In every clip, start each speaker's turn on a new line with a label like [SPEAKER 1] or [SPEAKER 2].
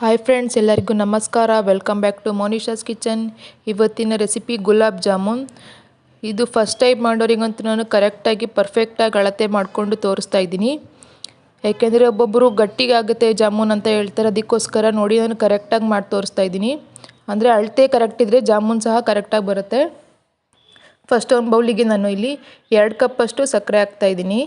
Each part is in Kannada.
[SPEAKER 1] ಹಾಯ್ ಫ್ರೆಂಡ್ಸ್ ಎಲ್ಲರಿಗೂ ನಮಸ್ಕಾರ. Welcome back to Monisha's kitchen ಇವತ್ತಿನ ರೆಸಿಪಿ ಗುಲಾಬ್ ಜಾಮೂನ್. ಇದು ಫಸ್ಟ್ ಟೈಮ್ ಮಾಡೋರಿಗಂತೂ ನಾನು ಕರೆಕ್ಟಾಗಿ ಪರ್ಫೆಕ್ಟಾಗಿ ಅಳತೆ ಮಾಡಿಕೊಂಡು ತೋರಿಸ್ತಾ ಇದ್ದೀನಿ. ಯಾಕೆಂದರೆ ಒಬ್ಬೊಬ್ಬರು ಗಟ್ಟಿಗಾಗುತ್ತೆ ಜಾಮೂನ್ ಅಂತ ಹೇಳ್ತಾರೆ. ಅದಕ್ಕೋಸ್ಕರ ನೋಡಿ, ನಾನು ಕರೆಕ್ಟಾಗಿ ಮಾಡಿ ತೋರಿಸ್ತಾ ಇದ್ದೀನಿ. ಅಂದರೆ ಅಳತೆ ಕರೆಕ್ಟ್ ಇದ್ದರೆ ಜಾಮೂನ್ ಸಹ ಕರೆಕ್ಟಾಗಿ ಬರುತ್ತೆ. ಫಸ್ಟ್ ಒಂದು ಬೌಲಿಗೆ ನಾನು ಇಲ್ಲಿ ಎರಡು ಕಪ್ಪಷ್ಟು ಸಕ್ಕರೆ ಹಾಕ್ತಾಯಿದ್ದೀನಿ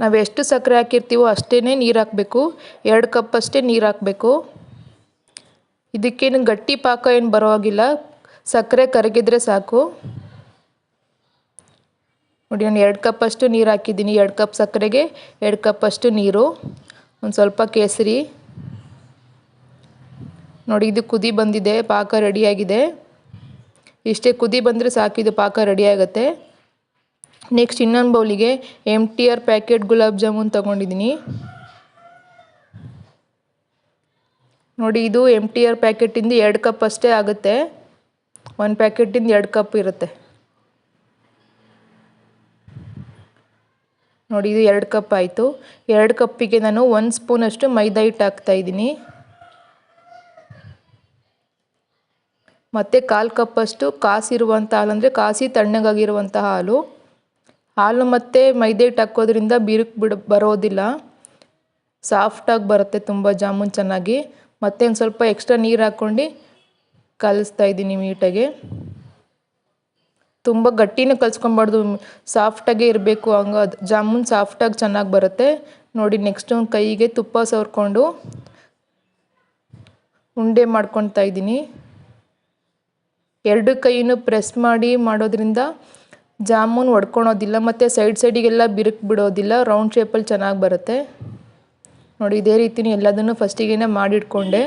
[SPEAKER 1] ನಾವು ಎಷ್ಟು ಸಕ್ಕರೆ ಹಾಕಿರ್ತೀವೋ ಅಷ್ಟೇ ನೀರು ಹಾಕಬೇಕು. ಎರಡು ಕಪ್ ಅಷ್ಟೇ ನೀರು ಹಾಕಬೇಕು. ಇದಕ್ಕೇನು ಗಟ್ಟಿ ಪಾಕ ಏನು ಬರೋವಾಗಿಲ್ಲ ಸಕ್ಕರೆ ಕರಗಿದ್ರೆ ಸಾಕು. ನೋಡಿ, ನಾನು ಎರಡು ಕಪ್ ಅಷ್ಟು ನೀರು ಹಾಕಿದ್ದೀನಿ. ಎರಡು ಕಪ್ ಸಕ್ಕರೆಗೆ ಎರಡು ಕಪ್ ಅಷ್ಟು ನೀರು. ಒಂದು ಸ್ವಲ್ಪ ಕೇಸರಿ. ನೋಡಿ, ಇದು ಕುದಿ ಬಂದಿದೆ. ಪಾಕ ರೆಡಿಯಾಗಿದೆ ಇಷ್ಟೇ ಕುದಿ ಬಂದರೆ ಇದು ಪಾಕ ರೆಡಿಯಾಗತ್ತೆ ನೆಕ್ಸ್ಟ್ ಇನ್ನೊಂದು ಬೌಲಿಗೆ M T R packet gulab jamun ತೊಗೊಂಡಿದ್ದೀನಿ ನೋಡಿ, ಇದು ಎಂ ಟಿ ಆರ್ ಪ್ಯಾಕೆಟಿಂದ ಎರಡು ಕಪ್ ಅಷ್ಟೇ ಆಗುತ್ತೆ. ಒಂದು ಪ್ಯಾಕೆಟಿಂದ ಎರಡು ಕಪ್ ಇರುತ್ತೆ. ನೋಡಿ, ಇದು ಎರಡು ಕಪ್ ಆಯಿತು. ಎರಡು ಕಪ್ಪಿಗೆ ನಾನು ಒಂದು ಸ್ಪೂನಷ್ಟು ಮೈದಾ ಹಿಟ್ಟು ಹಾಕ್ತಾಯಿದ್ದೀನಿ ಮತ್ತು ಕಾಲು ಕಪ್ಪಷ್ಟು ಕಾಸಿರುವಂಥ ಹಾಲು ಅಂದರೆ ಕಾಸಿ ತಣ್ಣಗಾಗಿರುವಂಥ ಹಾಲು. ಹಾಲು ಮತ್ತು ಮೈದೆ ಹಿಟ್ಟು ಹಾಕೋದ್ರಿಂದ ಬಿರುಕು ಬಿಡ ಬರೋದಿಲ್ಲ. ಸಾಫ್ಟಾಗಿ ಬರುತ್ತೆ ತುಂಬ ಜಾಮೂನ್ ಚೆನ್ನಾಗಿ. ಮತ್ತೆ ಒಂದು ಸ್ವಲ್ಪ ಎಕ್ಸ್ಟ್ರಾ ನೀರು ಹಾಕ್ಕೊಂಡು ಕಲಿಸ್ತಾ ಇದ್ದೀನಿ ನೀಟಾಗೆ ತುಂಬ ಗಟ್ಟಿನೂ ಕಲಿಸ್ಕೊಬಾರ್ದು. ಸಾಫ್ಟಾಗೇ ಇರಬೇಕು ಹಂಗ ಜಾಮೂನ್ ಸಾಫ್ಟಾಗಿ ಚೆನ್ನಾಗಿ ಬರುತ್ತೆ. ನೋಡಿ ನೆಕ್ಸ್ಟ್ ಕೈಗೆ ತುಪ್ಪ ಸವರ್ಕೊಂಡು ಉಂಡೆ ಮಾಡ್ಕೊತಾ ಇದ್ದೀನಿ. ಎರಡು ಕೈಯೂ ಪ್ರೆಸ್ ಮಾಡಿ ಮಾಡೋದ್ರಿಂದ ಜಾಮೂನ್ ಒಡ್ಕೊಳೋದಿಲ್ಲ, ಮತ್ತು ಸೈಡ್ ಸೈಡಿಗೆಲ್ಲ ಬಿರುಕು ಬಿಡೋದಿಲ್ಲ ರೌಂಡ್ ಶೇಪಲ್ಲಿ ಚೆನ್ನಾಗಿ ಬರುತ್ತೆ. ನೋಡಿ, ಇದೇ ರೀತಿ ಎಲ್ಲದನ್ನು ಫಸ್ಟಿಗೆ ಮಾಡಿಟ್ಕೊಂಡೆ.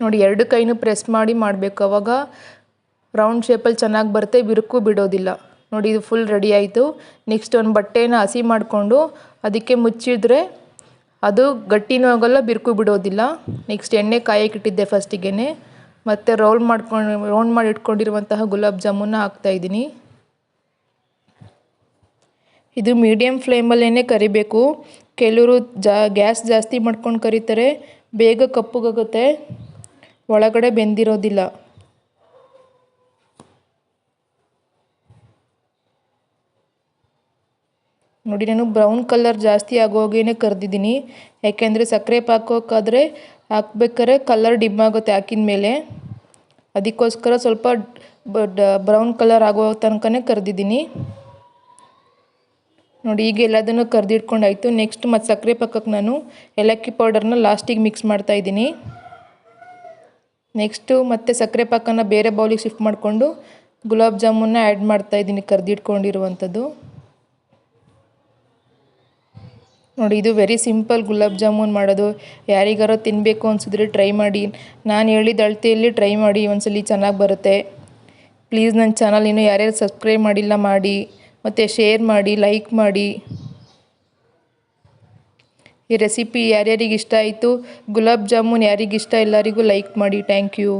[SPEAKER 1] ನೋಡಿ, ಎರಡು ಕೈನೂ ಪ್ರೆಸ್ ಮಾಡಿ ಮಾಡಬೇಕು. ಅವಾಗ ರೌಂಡ್ ಶೇಪಲ್ಲಿ ಚೆನ್ನಾಗಿ ಬರುತ್ತೆ, ಬಿರುಕು ಬಿಡೋದಿಲ್ಲ. ನೋಡಿ, ಇದು ಫುಲ್ ರೆಡಿ ಆಯಿತು. ನೆಕ್ಸ್ಟ್ ಒಂದು ಬಟ್ಟೆನ ಹಸಿ ಮಾಡಿಕೊಂಡು ಅದಕ್ಕೆ ಮುಚ್ಚಿದ್ರೆ ಅದು ಗಟ್ಟಿನೂ ಆಗೋಲ್ಲ, ಬಿರುಕು ಬಿಡೋದಿಲ್ಲ. ನೆಕ್ಸ್ಟ್ ಎಣ್ಣೆ ಕಾಯಕ್ಕಿಟ್ಟಿದ್ದೆ ಫಸ್ಟಿಗೆ ಮತ್ತು ರೋಲ್ ಮಾಡ್ಕೊಂಡು ರೌಂಡ್ ಮಾಡಿ ಇಟ್ಕೊಂಡಿರುವಂತಹ ಗುಲಾಬ್ ಜಾಮೂನ ಹಾಕ್ತಾಯಿದ್ದೀನಿ ಇದು ಮೀಡಿಯಮ್ ಫ್ಲೇಮಲ್ಲೇ ಕರಿಬೇಕು. ಕೆಲವರು ಜಾ ಗ್ಯಾಸ್ ಜಾಸ್ತಿ ಮಾಡ್ಕೊಂಡು ಕರೀತಾರೆ. ಬೇಗ ಕಪ್ಪಗಾಗುತ್ತೆ. ಒಳಗಡೆ ಬೆಂದಿರೋದಿಲ್ಲ. ನೋಡಿ, ನಾನು ಬ್ರೌನ್ ಕಲರ್ ಜಾಸ್ತಿ ಆಗೋಗೇನೆ ಕರೆದಿದ್ದೀನಿ. ಯಾಕೆಂದರೆ ಸಕ್ಕರೆ ಪಾಕೋಕ್ಕಾದರೆ ಹಾಕ್ಬೇಕಾದ್ರೆ ಕಲರ್ ಡಿಮ್ ಆಗುತ್ತೆ ಹಾಕಿದ ಮೇಲೆ. ಅದಕ್ಕೋಸ್ಕರ ಸ್ವಲ್ಪ ಬ್ರೌನ್ ಕಲರ್ ಆಗೋ ತನಕನೇ ಕರೆದಿದ್ದೀನಿ. ನೋಡಿ, ಈಗ ಎಲ್ಲದನ್ನು ಕರೆದಿಟ್ಕೊಂಡಾಯ್ತು. ನೆಕ್ಸ್ಟ್ ಮತ್ತು ಸಕ್ಕರೆ ಪಾಕಕ್ಕೆ ನಾನು ಏಲಕ್ಕಿ ಪೌಡರ್ನ ಲಾಸ್ಟಿಗೆ ಮಿಕ್ಸ್ ಮಾಡ್ತಾಯಿದ್ದೀನಿ ನೆಕ್ಸ್ಟು ಮತ್ತು ಸಕ್ಕರೆ ಪಾಕನ ಬೇರೆ ಬೌಲಿಗೆ ಶಿಫ್ಟ್ ಮಾಡಿಕೊಂಡು ಗುಲಾಬ್ ಜಾಮೂನ್ನ ಆ್ಯಡ್ ಮಾಡ್ತಾಯಿದ್ದೀನಿ ಕರೆದಿಟ್ಕೊಂಡಿರುವಂಥದ್ದು. ನೋಡಿ, ಇದು ವೆರಿ ಸಿಂಪಲ್ ಗುಲಾಬ್ ಜಾಮೂನ್ ಮಾಡೋದು. ಯಾರಿಗಾರ ತಿನ್ನಬೇಕು ಅನಿಸಿದ್ರೆ ಟ್ರೈ ಮಾಡಿ. ನಾನು ಹೇಳಿದ ಅಳತೆಯಲ್ಲಿ ಟ್ರೈ ಮಾಡಿ, ಒಂದ್ಸಲಿ ಚೆನ್ನಾಗಿ ಬರುತ್ತೆ. ಪ್ಲೀಸ್ ನನ್ನ ಚಾನಲ್ ಇನ್ನೂ ಯಾರ್ಯಾರು ಸಬ್ಸ್ಕ್ರೈಬ್ ಮಾಡಿಲ್ಲ, ಮಾಡಿ. ಮತ್ತು ಶೇರ್ ಮಾಡಿ ಲೈಕ್ ಮಾಡಿ. ಈ ರೆಸಿಪಿ ಯಾರ್ಯಾರಿಗೆ ಇಷ್ಟ ಆಯಿತು, ಗುಲಾಬ್ ಜಾಮೂನ್ ಯಾರಿಗಿಷ್ಟ ಎಲ್ಲರಿಗೂ ಲೈಕ್ ಮಾಡಿ. Thank you